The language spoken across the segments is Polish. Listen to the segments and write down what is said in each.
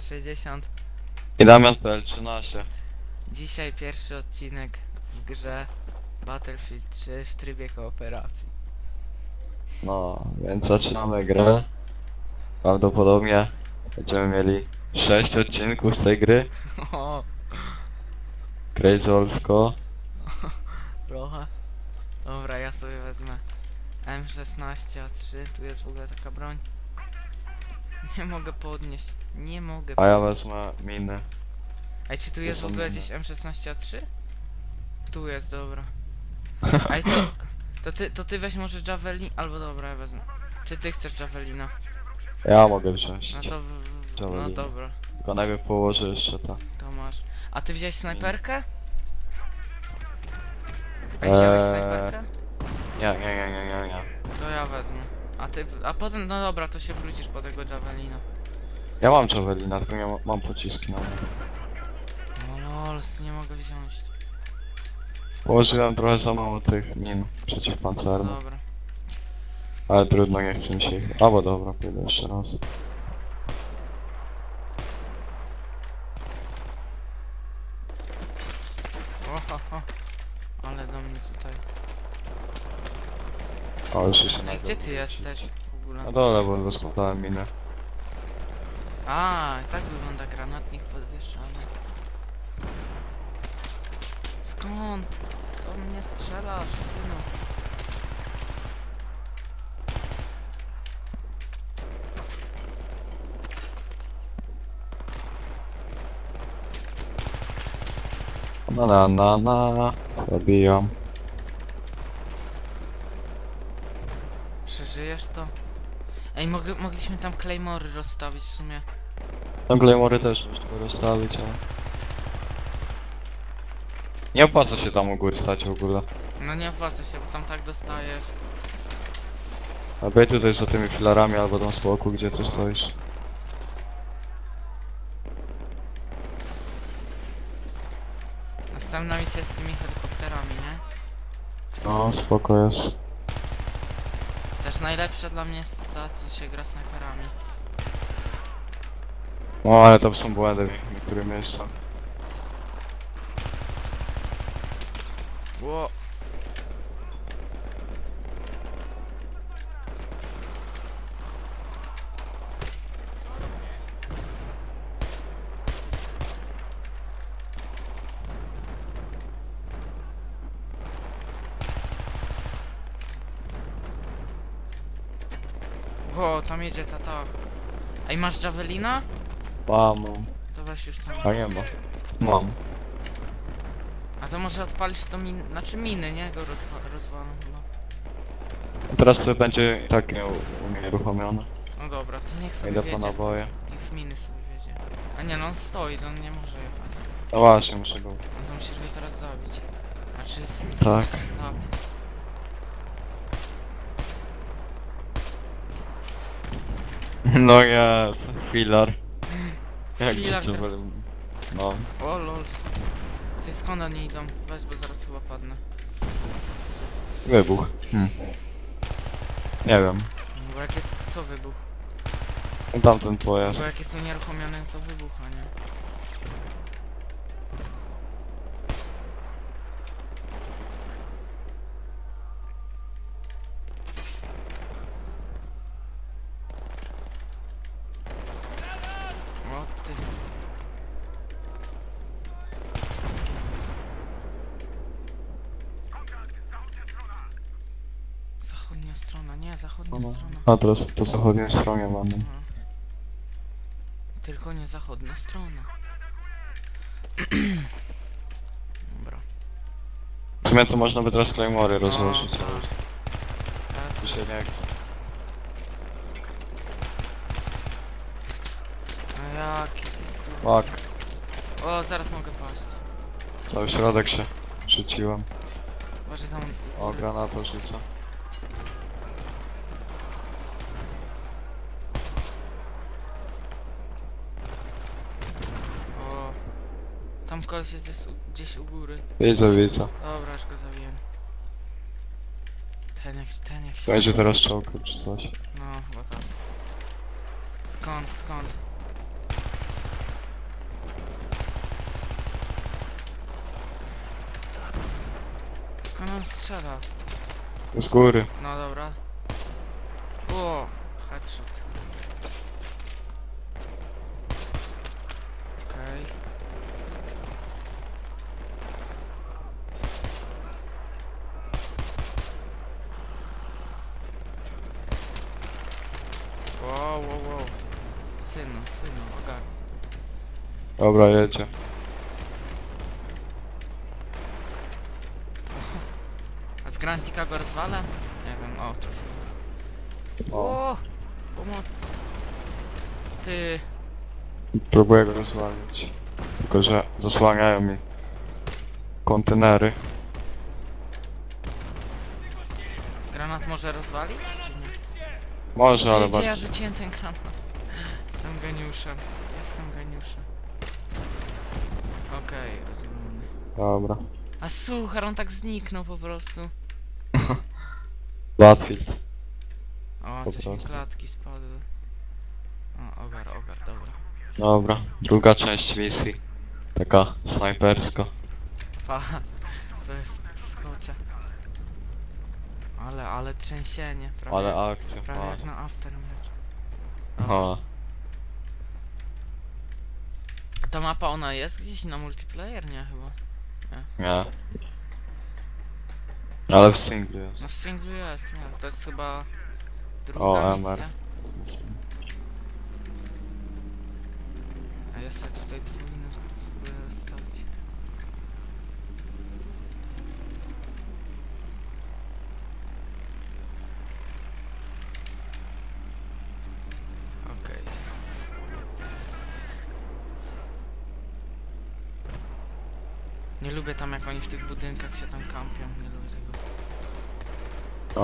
60. I Damian PL13. Dzisiaj pierwszy odcinek w grze Battlefield 3 w trybie kooperacji. No, więc zaczynamy grę. Prawdopodobnie będziemy mieli 6 odcinków z tej gry. O, Crazy Olsko. trochę. Dobra, ja sobie wezmę M16A3. Tu jest w ogóle taka broń. Nie mogę podnieść. Nie mogę. A ja wezmę miny. Ej, czy tu jest w są ogóle inne. gdzieś M16A3? Tu jest, dobra. Ej, to, to, ty, to ty weź może Javelin, albo dobra, ja wezmę. Czy ty chcesz Javelina? Ja mogę wziąć. No to, w, w, no Javelina. dobra, Tylko najpierw położę jeszcze to. to masz. A ty wziąłeś snajperkę? Ej, wziąłeś Eee. snajperkę? Nie, nie, nie, nie, nie, nie. To ja wezmę. A ty, a potem, no dobra, to się wrócisz po tego Javelina. Ja mam Javelina, tylko ma, mam pociski na mnie. No lols, nie mogę wziąć. Położyłem trochę za mało tych min przeciwpancernych. Dobra. Ale trudno, nie chcę mi się ich... Albo dobra, pójdę jeszcze raz. Oho, ho. Ale do mnie tutaj. O, już się gdzie ty jesteś w ogóle? Na dole, bo rozkładałem minę. A, tak wygląda granatnik podwieszany. Skąd? To mnie strzelasz, synu. Na na na na. Zabijam. Przeżyjesz to? Ej, mogę, mogliśmy tam Claymory rozstawić w sumie. Tam Claymory też można rozstawić, ale... Nie opłaca się tam u góry stać w ogóle. No nie opłaca się, bo tam tak dostajesz. A bej tutaj za tymi filarami albo tam z boku, gdzie ty stoisz. Następna misja z tymi helikopterami, nie? No, spoko jest. Chociaż najlepsza dla mnie jest ta, co się gra snajperami. No, ale tam są błędy w niektórych miejscach. Ło! Ło, tam jedzie tata. Ej, masz Javelina? Mam, To weź już tam. a nie ma. Mam. A to może odpalisz to min... Znaczy miny, nie? Go rozwa rozwalą chyba. Teraz to będzie tak nie unieruchomione. No dobra, to niech sobie Idę po wiedzie. naboje. Niech w miny sobie wiedzie. A nie, no on stoi, to on nie może jechać. No właśnie, muszę go... No to musisz go teraz zabić. Znaczy z... Tak. zabić. No jest, filar. Jak Filar się traf- No. O lols. Ty skąd oni idą? Weź, bo zaraz chyba padnę. Wybuch. Hmm. Nie wiem. No Bo jak jest... co wybuch? Tamten pojazd. Bo jak jest unieruchomiony, to wybucha, nie? O ty. Zachodnia strona, nie, zachodnia strona. A teraz po zachodniej stronie mamy. No. Tylko nie zachodnia strona. Dobra. W sumie to można by teraz Claymory rozłożyć, tak. ale Teraz tu się nie chce. A jaki? Fuck. O, zaraz mogę paść. Cały środek się rzuciłem. Może tam... O, granatę rzucę. Tam koleś jest gdzieś, gdzieś u góry. Widzę, widzę. Dobra, już go zabiłem. Ten jak, ten jak się... Teraz czołg czy coś. No, chyba tak. Skąd, skąd? Skąd on strzela? Z góry. No dobra. O, headshot. Dobra, jedzie. A z Grantika go rozwalę? Nie wiem, o, trafił. O! Pomoc! Ty! próbuję go rozwalić. Tylko, że zasłaniają mi kontenery. Granat może rozwalić, czy nie? Może, ale gdzie ja rzuciłem ten granat? Jestem geniuszem. Jestem geniuszem. Okej, rozumiem. Dobra. A suchar, on tak zniknął po prostu. Battlefield. O, Po coś mi prostu. klatki spadły. O, ogar, ogar, dobra. Dobra, druga część misji. Taka snajperska. Pa, co jest skocze. Ale, ale trzęsienie. Prawie, Ale akcja, prawie jak na aftermatch. Aha. Ta mapa ona jest gdzieś na multiplayer? Nie chyba. Nie. Ale w singlu jest. No w singlu jest, nie. To jest chyba druga O, misja. MR. A ja sobie tutaj spróbuję rozstawić. Okej. Nie lubię tam jak oni w tych budynkach się tam kampią, nie lubię tego.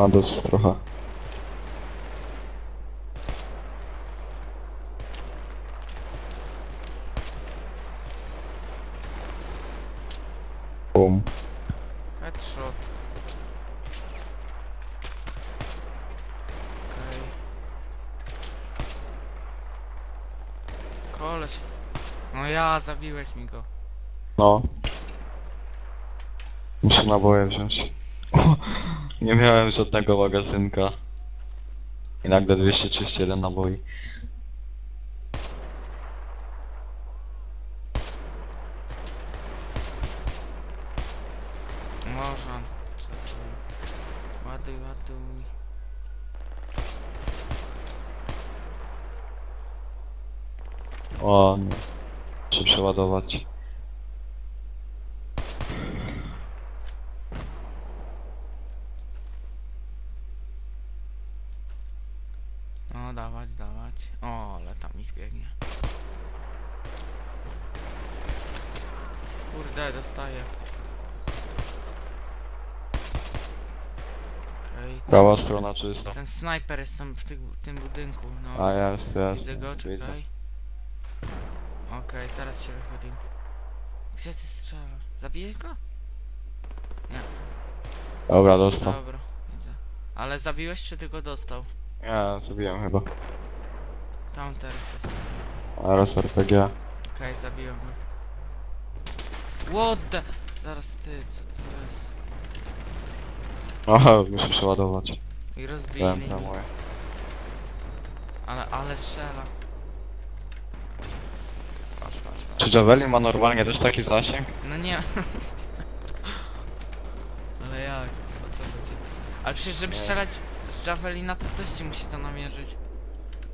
A, jest trochę. Bum. Headshot. Okej. Koleś. No ja, zabiłeś mi go. No. Muszę naboje wziąć. Nie miałem żadnego magazynka. I nagle 231 naboi. Można. Ładuj, ładuj. O, nie. Muszę przeładować. No dawać, dawać. O, ale tam ich biegnie. Kurde, dostaję. Okej, tam Prawa jest strona czysta. Ten, ten snajper jest tam w tych, tym budynku. No, A widzę- jest, jest. Widzę go, widzę. czekaj. Okej, teraz się wychodził. Gdzie ty strzelasz? Zabijesz go? Dobra, dostał. Dobra, widzę. Ale zabiłeś czy tylko dostał? Nie, zabiłem chyba. Tam teraz jest. Aros RPG. Okej, zabiłem go. What the... Zaraz ty, co to jest? Aha, muszę przeładować. I rozbili Dałem mi. moje. Ale, ale strzela. Patrz, patrz, patrz. Czy Javelin ma normalnie też taki zasięg? No nie. ale jak? O co chodzi? Ale przecież żeby strzelać z Javelina to ktoś ci musi to namierzyć.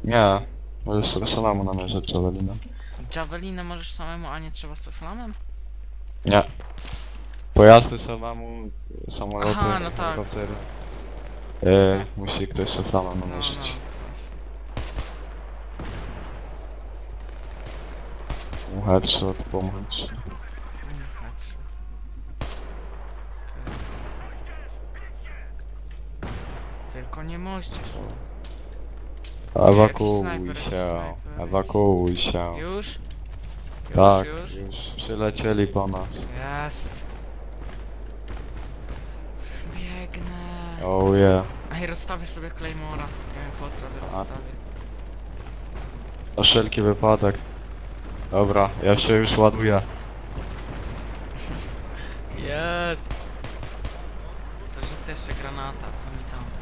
Nie. Możesz sobie samemu namierzyć Javelina. Javelinę możesz samemu, a nie trzeba z flamem? Nie. Pojazdy samemu, samoloty, Aha, no tak. helikoptery. E, musi ktoś sobie samemu No, no. namierzyć. No headshot. Okej. Tylko nie moździsz. Ewakuuj snajper, jakiś się, snajper. ewakuuj się. Już? Już, Tak, już? już przylecieli po nas. Jest. Biegnę. Oh yeah. Ej, rozstawię sobie Claymora. Nie wiem po co, ale rozstawię. Na wszelki wypadek. Dobra, ja się już ładuję. Jest. chcę jeszcze granata, co mi tam?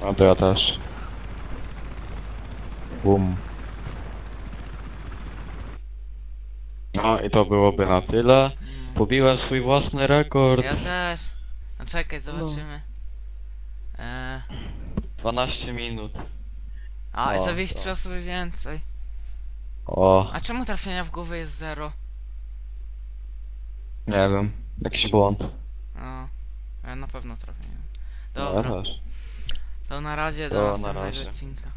No to ja też. Bum. No i to byłoby na tyle. Mm. Pobiłem swój własny rekord. Ja też. No czekaj, zobaczymy. Eee, 12 minut. a, O, zawieść to. trzy osoby więcej. O, A czemu trafienia w głowę jest zero? nie wiem. Jakiś błąd. No, ja na pewno trafiłem. No, ja Dobra, też. To na razie do To na następnego razie. odcinka.